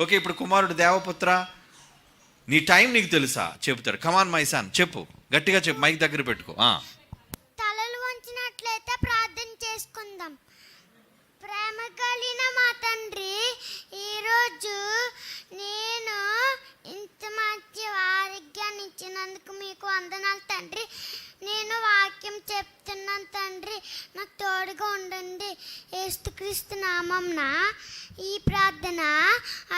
Okay ఇప్పుడు కుమారుడు దేవపుత్ర నీ టైం నీకు తెలుసా? చెబుతాడు. కమాన్ మైసాన్ చెప్పు. గట్టిగా చెప్పు మైక్ దగ్గర పెట్టుకో ఆ. తలలు వంచినట్లయితే ప్రార్థన చేసుకుందాం ప్రేమ కలిగిన మా తండ్రి ఈరోజు నేను ఇంత మంచి ఆరోగ్యాన్ని ఇచ్చినందుకు మీకు వందనాలు తండ్రి నేను వాక్యం చెప్తున్నాను తండ్రి నాకు తోడుగా ఉండండి. ఏస్తుక్రీస్తు నామంన ఈ ప్రార్థన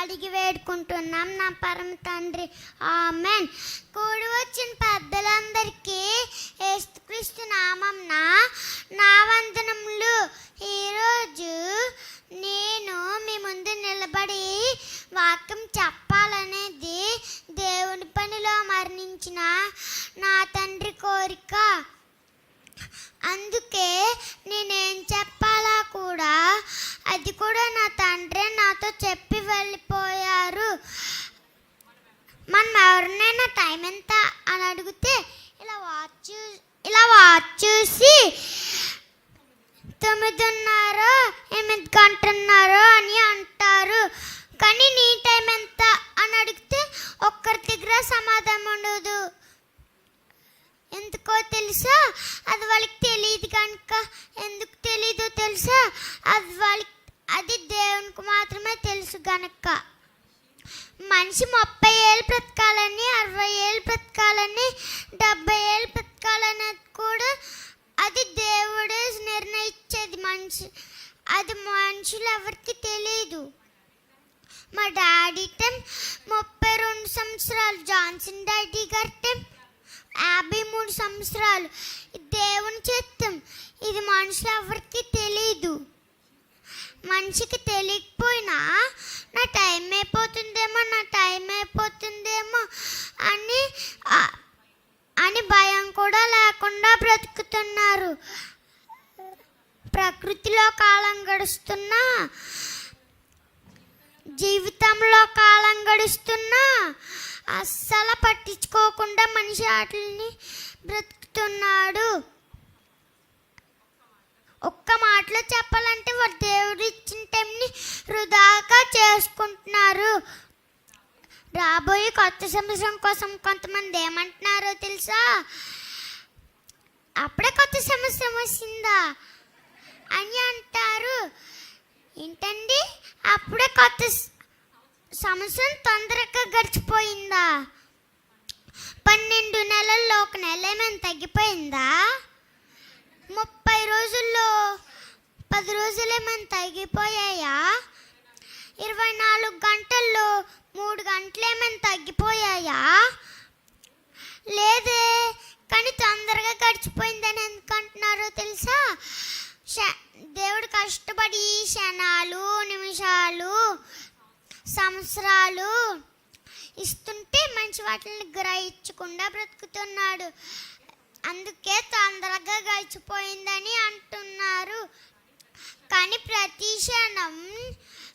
అడిగి వేడుకుంటున్నాం. నా పరమ తండ్రి ఆమెన్. కూడి వచ్చిన పెద్దలందరికీ ఏస్తుక్రీస్తు నామంన నా వందనములు అందుకే నేనేం చెప్పాలా కూడా? అది కూడా నా తండ్రి నాతో చెప్పి వెళ్ళిపోయారు. మనం ఎవరినైనా టైం ఎంత అని అడిగితే ఇలా వాచ్ చూ- ఇలా వాచ్ చూసి తొమ్మిదిన్నర ఎనిమిది గంటన్నర అని అంటారు కానీ నీ టైం ఎంత అని అడిగితే ఒక్కరి దగ్గర సమాధానం ఉండదు ఎందుకో తెలుసా? అది వాళ్ళకి తెలియదు కనుక ఎందుకు తెలీదో తెలుసా? అది వాళ్ళకి అది దేవునికి మాత్రమే తెలుసు గనక. మనిషి ముప్పై ఏళ్ళు బ్రతకాలని అరవై ఏళ్ళు బ్రతకాలని డెబ్బై ఏళ్ళు బ్రతకాలని కూడా అది దేవుడే నిర్ణయించేది మనిషి. అది మనుషులు ఎవరికి తెలియదు మా డాడీ టైం ముప్పై రెండు సంవత్సరాలు జాన్సన్ డాడీ గారి టైం యాభై మూడు సంవత్సరాలు. దేవుని చిత్తం. ఇది మనుషులు ఎవరికి తెలియదు మనిషికి తెలియకపోయినా నా టైం అయిపోతుందేమో నా టైం అయిపోతుందేమో అని అని భయం కూడా లేకుండా బ్రతుకుతున్నారు. ప్రకృతిలో కాలం గడుస్తున్నా జీవితంలో కాలం గడుస్తున్నా అస్సలు మనిషి వాటిని బ్రతుకుతున్నాడు. ఒక్క మాటలో చెప్పాలంటే వారు దేవుడు ఇచ్చిన టైంని వృధాగా చేసుకుంటున్నారు. రాబోయే కొత్త సంవత్సరం కోసం కొంతమంది ఏమంటున్నారో తెలుసా? అప్పుడే కొత్త సంవత్సరం వచ్చిందా? అని అంటారు. ఏంటండి? అప్పుడే కొత్త సంవత్సరం తొందరగా గడిచిపోయిందా? నెలల్లో ఏమైనా తగ్గిపోయిందా? ముప్పై రోజుల్లో పది రోజులు ఏమైనా తగ్గిపోయాయా? ఇరవై నాలుగు గంటల్లో మూడు గంటలు ఏమైనా తగ్గిపోయాయా? లేదే కానీ తొందరగా గడిచిపోయిందని ఎందుకంటున్నారో తెలుసా? దేవుడు కష్టపడి క్షణాలు నిమిషాలు సంవత్సరాలు ఇస్తుంటే మంచి వాటిని గ్రహించకుండా బ్రతుకుతున్నాడు. అందుకే తొందరగా గడిచిపోయిందని అంటున్నారు. కానీ ప్రతి క్షణం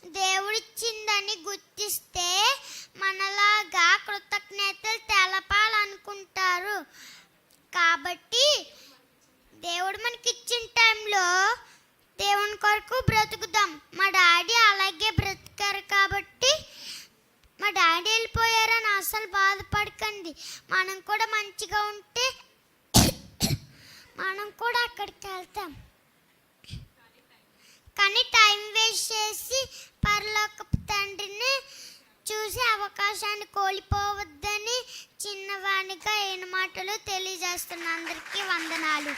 దేవుడిచ్చిందని గుర్తిస్తే మనలాగా కృతజ్ఞతలు తెలపాలనుకుంటారు. కాబట్టి దేవుడు మనకి ఇచ్చిన టైంలో దేవుని కొరకు బ్రతుకుదాం. మా డాడీ అలాగే బ్రతు కాబట్టి మా డాడీ వెళ్ళిపోయారని అసలు బాధపడకండి మనం కూడా మంచిగా ఉంటే మనం కూడా అక్కడికి వెళ్తాం. కానీ టైం వేస్ట్ చేసి పరలోకపు తండ్రిని చూసే అవకాశాన్ని కోల్పోవద్దని చిన్నవానిగా ఏను మాటలు తెలియజేస్తున్న అందరికీ వందనాలు.